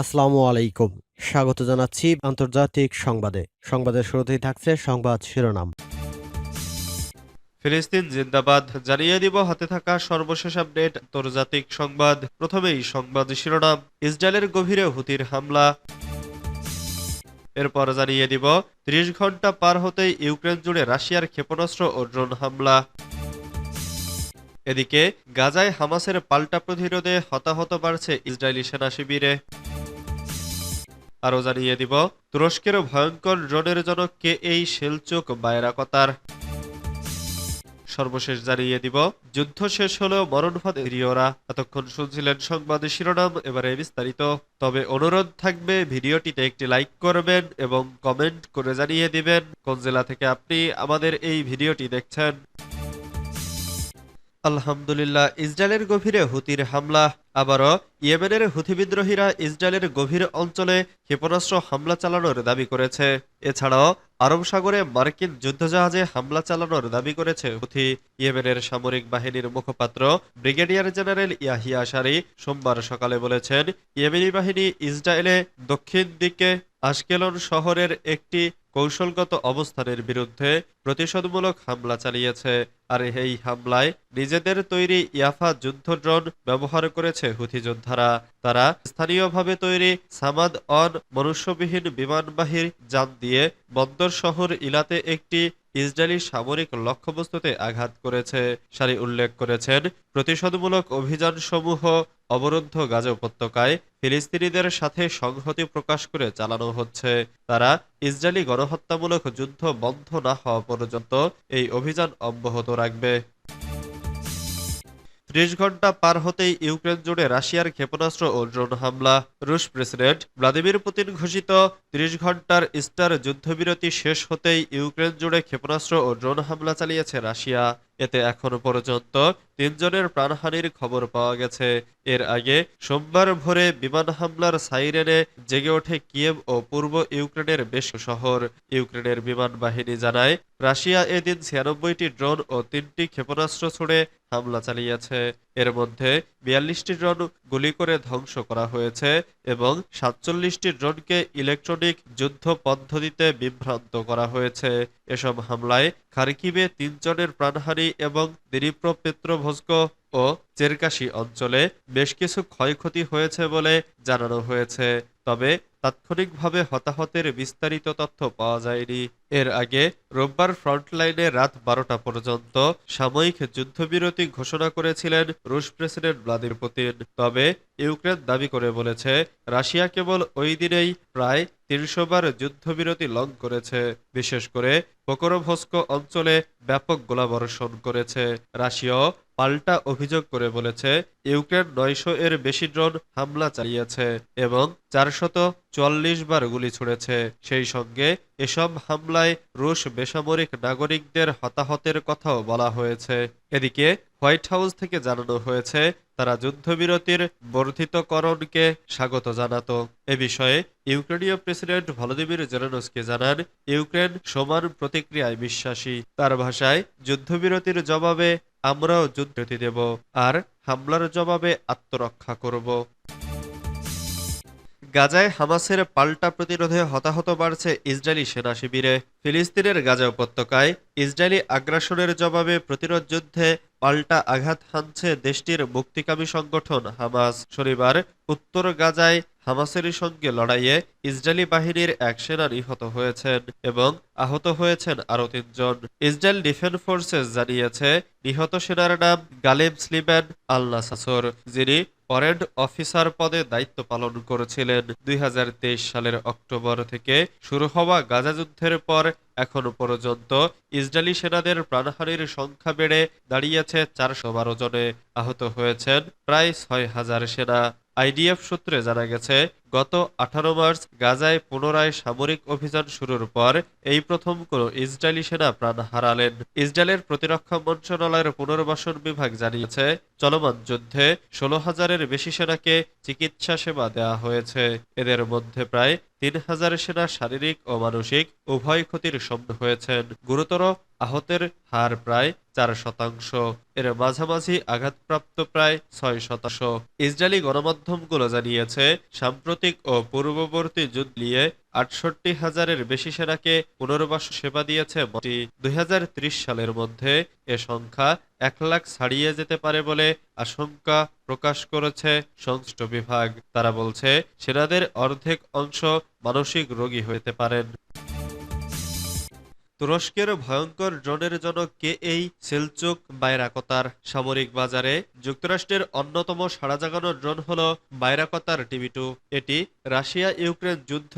আসসালামু আলাইকুম। স্বাগত জানাচ্ছি আন্তর্জাতিক সংবাদে। সংবাদের শুরুতেই থাকছে সংবাদ শিরোনাম। ফিলিস্তিন জিন্দাবাদ, জানিয়ে দিব হাতে থাকা সর্বশেষ আপডেট, আন্তর্জাতিক সংবাদ। প্রথমেই সংবাদ শিরোনাম, ইসরায়েলের গভীরে হুতির হামলা। এরপর জানিয়ে দিব, ত্রিশ ঘণ্টা পার হতেই ইউক্রেন জুড়ে রাশিয়ার ক্ষেপণাস্ত্র ও ড্রোন হামলা। এদিকে, গাজায় হামাসের পাল্টা প্রতিরোধে হতাহত বাড়ছে ইসরায়েলি সেনা শিবিরে আরও জানিয়ে দিব, তুরস্কের ভয়ঙ্কর ড্রোনের জনক কে এই শেলচোক বায়রাকতার সর্বশেষ জানিয়ে দিব, যুদ্ধ শেষ হলেও মরণফাদ রিওরা এতক্ষণ শুনছিলেন সংবাদ শিরোনাম, এবারে বিস্তারিত। তবে অনুরোধ থাকবে, ভিডিওটিতে একটি লাইক করবেন এবং কমেন্ট করে জানিয়ে দিবেন। কোন জেলা থেকে আপনি আমাদের এই ভিডিওটি দেখছেন? আলহামদুলিল্লাহ, ইসরায়েলের গভীরে হুতির হামলা। আবারও ইয়েমেনের হুথি বিদ্রোহীরা ইসরায়েলের গভীর অঞ্চলে ক্ষেপণাস্ত্র হামলা চালানোর দাবি করেছে। এছাড়াও আরব সাগরে মার্কিন যুদ্ধজাহাজে হামলা চালানোর দাবি করেছে হুথি ইয়েমেনের সামরিক বাহিনীর মুখপাত্র ব্রিগেডিয়ার জেনারেল ইয়াহিয়া সারি সোমবার সকালে বলেছেন, ইয়েমেনি বাহিনী ইসরায়েলে দক্ষিণ দিকে আশকেলন শহরের একটি কৌশলগত অবস্থানের বিরুদ্ধে প্রতিশোধমূলক হামলা চালিয়েছে, আর এই হামলায় নিজেদের তৈরি ইয়াফা যুদ্ধ ড্রোন ব্যবহার করেছে হুথি যোদ্ধারা। তারা স্থানীয়ভাবে তৈরি সামাদ অন মনুষ্যবিহীন বিমানবাহীর যান দিয়ে বন্দর শহর ইলাতে একটি ইসরায়েলি সামরিক লক্ষ্যবস্তুতে আঘাত করেছে। সারি উল্লেখ করেছেন, প্রতিশোধমূলক অভিযান সমূহ অবরুদ্ধ গাজা উপত্যকায় ফিলিস্তিনিদের সাথে সংহতি প্রকাশ করে চালানো হচ্ছে। তারা ইসরায়েলি গণহত্যামূলক যুদ্ধ বন্ধ না হওয়া পর্যন্ত এই অভিযান অব্যাহত রাখবে। ত্রিশ ঘণ্টা পার হতেই ইউক্রেন জুড়ে রাশিয়ার ক্ষেপণাস্ত্র ও ড্রোন হামলা। রুশ প্রেসিডেন্ট ভ্লাদিমির পুতিন ঘোষিত ত্রিশ ঘণ্টার ইস্টার যুদ্ধবিরতি শেষ হতেই ইউক্রেন জুড়ে ক্ষেপণাস্ত্র ও ড্রোন হামলা চালিয়েছে রাশিয়া। এতে এখনও পর্যন্ত তিনজনের প্রাণহানির খবর পাওয়া গেছে। এর আগে সোমবার ভোরে বিমান হামলার সাইরেনে জেগে ওঠে কিয়েভ ও পূর্ব ইউক্রেনের বেশ শহর। ইউক্রেনের বিমান বাহিনী জানায়, রাশিয়া এদিন ছিয়ানব্বইটি ড্রোন ও তিনটি ক্ষেপণাস্ত্র ছুড়ে হামলা চালিয়েছে। এর মধ্যে বিয়াল্লিশটি ড্রোন গুলি করে ধ্বংস করা হয়েছে এবং সাতচল্লিশটি ড্রোনকে ইলেকট্রনিক যুদ্ধ পদ্ধতিতে বিভ্রান্ত করা হয়েছে। এসব হামলায় খারকিবে তিনজনের প্রাণহানি এবং দিনীপ্র পেত্রভস্ক ও চেরকাশি অঞ্চলে বেশ কিছু ক্ষয়ক্ষতি হয়েছে বলে জানানো হয়েছে। তবে তাৎক্ষণিকভাবে হতাহতের বিস্তারিত তথ্য পাওয়া যায়নি। এর আগে রোববার ফ্রন্টলাইনে রাত বারোটা পর্যন্ত সাময়িক যুদ্ধবিরতি ঘোষণা করেছিলেন রুশ প্রেসিডেন্ট ভ্লাদিমির পুতিন। তবে ইউক্রেন দাবি করে বলেছে, রাশিয়া কেবল ওই দিনেই প্রায় তিনশো বার যুদ্ধবিরতি লং করেছে। বিশেষ করে পোকরোভস্ক অঞ্চলে ব্যাপক গোলাবর্ষণ করেছে। রাশিয়াও পাল্টা অভিযোগ করে বলেছে, ইউক্রেন নয়শো এর বেশি ড্রোন হামলা চালিয়েছে এবং চারশত চুয়াল্লিশ বার গুলি ছুড়েছে। সেই সঙ্গে এসব হামলায় রুশ বেসামরিক নাগরিকদের হতাহতের কথাও বলা হয়েছে। এদিকে হোয়াইট হাউস থেকে জানানো হয়েছে, তারা যুদ্ধবিরতির বর্ধিতকরণকে স্বাগত জানাত। এ বিষয়ে ইউক্রেনীয় প্রেসিডেন্ট ভলোদিমির জেলেনস্কি জানান, ইউক্রেন সমান প্রতিক্রিয়ায় বিশ্বাসী। তার ভাষায় যুদ্ধবিরতির জবাবে আমরাও যুদ্ধবিরতি দেব আর হামলার জবাবে আত্মরক্ষা করব। গাজায় হামাসের পাল্টা প্রতিরোধে হতাহত বাড়ছে ইসরায়েলি সেনা শিবিরে। ফিলিস্তিনের গাজা উপত্যকায় ইসরায়েলি আগ্রাসনের জবাবে প্রতিরোধ যুদ্ধে পাল্টা আঘাত হানছে দেশটির মুক্তিকামী সংগঠন হামাস। শনিবার উত্তর গাজায় হামাসের সঙ্গে লড়াইয়ে ইসরায়েলি বাহিনীর এক সেনা নিহত হয়েছেন এবং আহত হয়েছেন আরও তিনজন। ইসরায়েল ডিফেন্স ফোর্সেস জানিয়েছে, নিহত সেনার নাম গালেব স্লিম্যান আল নাসাসর যিনি পরেড অফিসার পদে দায়িত্ব পালন করেছিলেন। দুই হাজার তেইশ সালের অক্টোবর থেকে শুরু হওয়া গাজা যুদ্ধের পর এখনও পর্যন্ত ইসরায়েলি সেনাদের প্রাণহানির সংখ্যা বেড়ে দাঁড়িয়েছে চারশো বারো জনে। আহত হয়েছেন প্রায় ছয় হাজার সেনা। আইডিএফ সূত্রে জানা গেছে, গত আঠারো মার্চ গাজায় পুনরায় সামরিক অভিযান শুরুর পর এই প্রথম কোন ইসরায়েলি সেনা প্রাণ হারালেন। ইসরায়েলের প্রতিরক্ষা মন্ত্রণালয়ের পুনর্বাসন বিভাগ জানিয়েছে, চলমান যুদ্ধে ষোলো হাজারের বেশি সেনাকে চিকিৎসা সেবা দেওয়া হয়েছে। এদের মধ্যে প্রায় তিন হাজার সেনা শারীরিক ও মানসিক উভয় ক্ষতির সম্মুখীন হয়েছেন। গুরুতর আহতের হার প্রায় চার শতাংশ। এর মাঝামাঝি আঘাতপ্রাপ্ত প্রায় ছয় শতাংশ। ইসরায়েলি গণমাধ্যমগুলো জানিয়েছে, সাম্প্রতিক ও পূর্ববর্তী যুদ্ধ নিয়ে আটষট্টি হাজারের বেশি সেনাকে পুনর্বাস সেবা দিয়েছে মোটি দুই সালের মধ্যে এ সংখ্যা এক লাখ ছাড়িয়ে যেতে পারে বলে আশঙ্কা প্রকাশ করেছে সংশ্লিষ্ট বিভাগ। তারা বলছে, সেনাদের অর্ধেক অংশ মানসিক রোগী হতে পারেন। তুরস্কের ভয়ঙ্কর ড্রোনের জনক কে এই সেলচুক বাইরাকতার সামরিক বাজারে যুক্তরাষ্ট্রের অন্যতম সাড়া জাগানো ড্রোন হল বাইরাকতার টিভি টু এটি রাশিয়া ইউক্রেন যুদ্ধ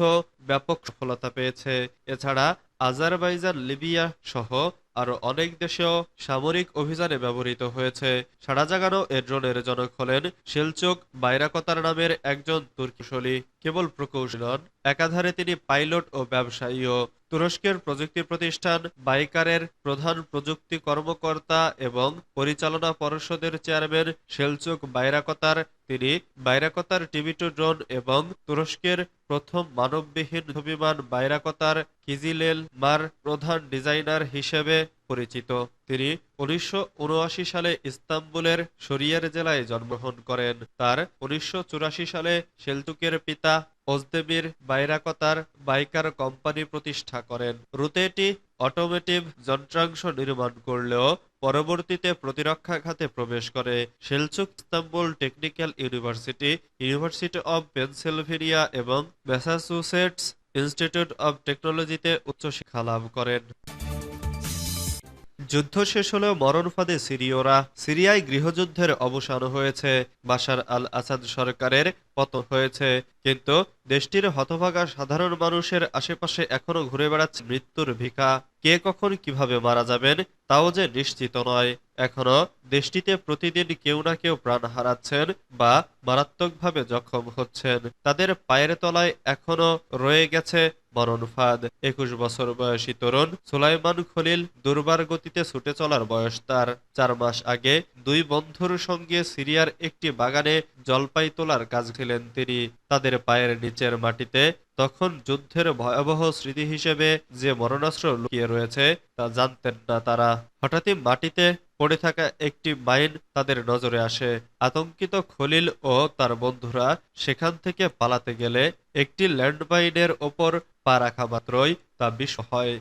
ব্যাপক সফলতা পেয়েছে। এছাড়া আজারবাইজান, লিবিয়া সহ আরও অনেক দেশেও সামরিক অভিযানে ব্যবহৃত হয়েছে। সাড়া জাগানো এ ড্রোনের জনক হলেন সেলচুক বাইরাকতার নামের একজন তুর্কিশলী কেবল প্রকৌশলী একাধারে তিনি পাইলট ও ব্যবসায়ীও তুরস্কের প্রযুক্তি প্রতিষ্ঠান বাইকারের প্রধান প্রযুক্তি কর্মকর্তা এবং পরিচালনা পর্ষদের চেয়ারম্যান সেলচুক বাইরাকতার। তিনি বাইরাকতার টিভি টু ড্রোন এবং তুরস্কের প্রথম মানববিহীন বিমান বাইরাকতার কিজিলেল মার প্রধান ডিজাইনার হিসেবে পরিচিত। তিনি উনিশশো সালে ইস্তাম্বুলের শরিয়ার জেলায় জন্মগ্রহণ করেন। তার উনিশশো চুরাশি সালে সেলতুকের পিতা ওজদেমির বাইরাকতার বাইকার কোম্পানি প্রতিষ্ঠা করেন। রুতেটি অটোমেটিভ যন্ত্রাংশ নির্মাণ করলেও পরবর্তীতে প্রতিরক্ষা খাতে প্রবেশ করে। Selcuk Istanbul technical university university of Pennsylvania এবং ম্যাসাচুসেটস ইনস্টিটিউট অব টেকনোলজিতে উচ্চশিক্ষা লাভ করেন। যুদ্ধ শেষ হলেও মরণ ফাঁদে সিরীয়রা সিরিয়ায় গৃহযুদ্ধের অবসান হয়েছে। বাশার আল আসাদ সরকারের পতন হয়েছে। কিন্তু দেশটির হতভাগা সাধারণ মানুষের আশেপাশে এখনও ঘুরে বেড়াচ্ছে মৃত্যুর ভিকা কে কখন কীভাবে মারা যাবেন তাও যে নিশ্চিত নয়। এখনও দেশটিতে প্রতিদিন কেউ না কেউ প্রাণ হারাচ্ছেন বা মারাত্মকভাবে জখম হচ্ছেন। তাদের পায়ের তলায় এখনও রয়ে গেছে মরণ ফাঁদ একুশ বছর বয়সী তরুণ সুলাইমান খলিল দুর্বার গতিতে ছুটে চলার বয়স তার। চার মাস আগে দুই বন্ধুর সঙ্গে সিরিয়ার একটি বাগানে জলপাই তোলার কাজ খেলেন তিনি। তাদের পায়ের নিচের মাটিতে তখন যুদ্ধের ভয়াবহ স্মৃতি হিসেবে যে মরণাস্ত্র লুকিয়ে রয়েছে তা জানতেন না তারা। হঠাৎই মাটিতে পড়ে থাকা একটি মাইন তাদের নজরে আসে। আতঙ্কিত খলিল ও তার বন্ধুরা সেখান থেকে পালাতে গেলে একটি ল্যান্ডমাইনের ওপর পা রাখা মাত্রই তা বিষ হয়।